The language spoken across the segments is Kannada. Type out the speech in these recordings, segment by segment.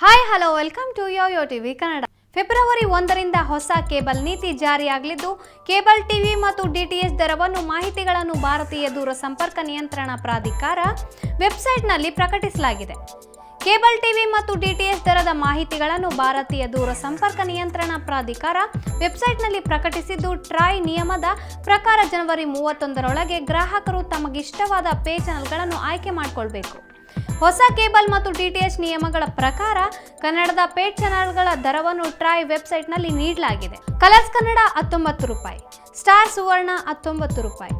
Hi hello welcome to yo yo TV Kannada February ಒಂದರಿಂದ ಹೊಸ ಕೇಬಲ್ ನೀತಿ ಜಾರಿಯಾಗಲಿದ್ದು, ಕೇಬಲ್ ಟಿವಿ ಮತ್ತು ಡಿಟಿಎಚ್ ದರವನ್ನು ಮಾಹಿತಿಗಳನ್ನು ಭಾರತೀಯ ದೂರ ಸಂಪರ್ಕ ನಿಯಂತ್ರಣ ಪ್ರಾಧಿಕಾರ ವೆಬ್ಸೈಟ್ನಲ್ಲಿ ಪ್ರಕಟಿಸಲಾಗಿದೆ. ಕೇಬಲ್ ಟಿವಿ ಮತ್ತು ಡಿಟಿಎಚ್ ದರದ ಮಾಹಿತಿಗಳನ್ನು ಭಾರತೀಯ ದೂರ ಸಂಪರ್ಕ ನಿಯಂತ್ರಣ ಪ್ರಾಧಿಕಾರ ವೆಬ್ಸೈಟ್ನಲ್ಲಿ ಪ್ರಕಟಿಸಿದ್ದು ಟ್ರಾಯ್ ನಿಯಮದ ಪ್ರಕಾರ ಜನವರಿ ಮೂವತ್ತೊಂದರೊಳಗೆ ಗ್ರಾಹಕರು ತಮಗಿಷ್ಟವಾದ ಪೇ ಚಾನಲ್ಗಳನ್ನು ಆಯ್ಕೆ ಮಾಡಿಕೊಳ್ಬೇಕು. ಹೊಸ ಕೇಬಲ್ ಮತ್ತು ಡಿಟಿಎಚ್ ನಿಯಮಗಳ ಪ್ರಕಾರ ಕನ್ನಡದ ಪೇಡ್ ಚಾನೆಲ್ಗಳ ದರವನ್ನು ಟ್ರಾಯ್ ವೆಬ್ಸೈಟ್ನಲ್ಲಿ ನೀಡಲಾಗಿದೆ. ಕಲರ್ಸ್ ಕನ್ನಡ ಹತ್ತೊಂಬತ್ತು ರೂಪಾಯಿ, ಸ್ಟಾರ್ ಸುವರ್ಣ ಹತ್ತೊಂಬತ್ತು ರೂಪಾಯಿ,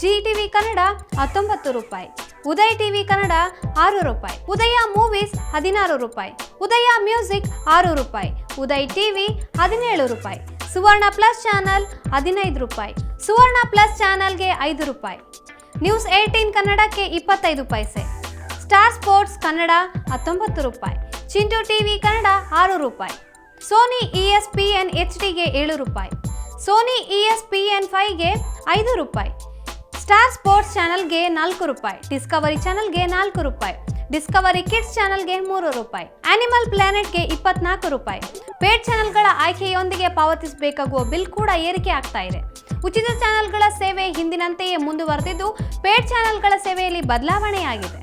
ಜಿ ಟಿವಿ ಕನ್ನಡ ಹತ್ತೊಂಬತ್ತು ರೂಪಾಯಿ, ಉದಯ್ ಟಿವಿ ಕನ್ನಡ ಆರು ರೂಪಾಯಿ, ಉದಯ ಮೂವೀಸ್ ಹದಿನಾರು ರೂಪಾಯಿ, ಉದಯ ಮ್ಯೂಸಿಕ್ ಆರು ರೂಪಾಯಿ, ಉದಯ್ ಟಿವಿ ಹದಿನೇಳು ರೂಪಾಯಿ, ಸುವರ್ಣ ಪ್ಲಸ್ ಚಾನಲ್ ಹದಿನೈದು ರೂಪಾಯಿ, ಸುವರ್ಣ ಪ್ಲಸ್ ಚಾನಲ್ಗೆ ಐದು ರೂಪಾಯಿ. ನ್ಯೂಸ್ ಏಯ್ಟೀನ್ ಕನ್ನಡಕ್ಕೆ ಇಪ್ಪತ್ತೈದು ಪೈಸೆ. ಸ್ಟಾರ್ ಸ್ಪೋರ್ಟ್ಸ್ ಕನ್ನಡ ಹತ್ತೊಂಬತ್ತು ರೂಪಾಯಿ, ಚಿಂಟು ಟಿವಿ ಕನ್ನಡ ಆರು ರೂಪಾಯಿ, Sony E S P N H ಡಿಗೆ ಏಳು ರೂಪಾಯಿ, Sony E S P N ಫೈವ್ಗೆ ಐದು ರೂಪಾಯಿ, ಸ್ಟಾರ್ ಸ್ಪೋರ್ಟ್ಸ್ ಚಾನಲ್ಗೆ ನಾಲ್ಕು ರೂಪಾಯಿ, ಡಿಸ್ಕವರಿ ಚಾನಲ್ಗೆ ನಾಲ್ಕು ರೂಪಾಯಿ, ಡಿಸ್ಕವರಿ ಕಿಡ್ಸ್ ಚಾನಲ್ಗೆ ಮೂರು ರೂಪಾಯಿ, ಆನಿಮಲ್ ಪ್ಲಾನೆಟ್ಗೆ ಇಪ್ಪತ್ನಾಲ್ಕು ರೂಪಾಯಿ. ಪೇಡ್ ಚಾನಲ್ಗಳ ಆಯ್ಕೆಯೊಂದಿಗೆ ಪಾವತಿಸಬೇಕಾಗುವ ಬಿಲ್ ಕೂಡ ಏರಿಕೆ ಆಗ್ತಾ ಇದೆ. ಉಚಿತ ಚಾನಲ್ಗಳ ಸೇವೆ ಹಿಂದಿನಂತೆಯೇ ಮುಂದುವರೆದಿದ್ದು, ಪೇಡ್ ಚಾನಲ್ಗಳ ಸೇವೆಯಲ್ಲಿ ಬದಲಾವಣೆಯಾಗಿದೆ.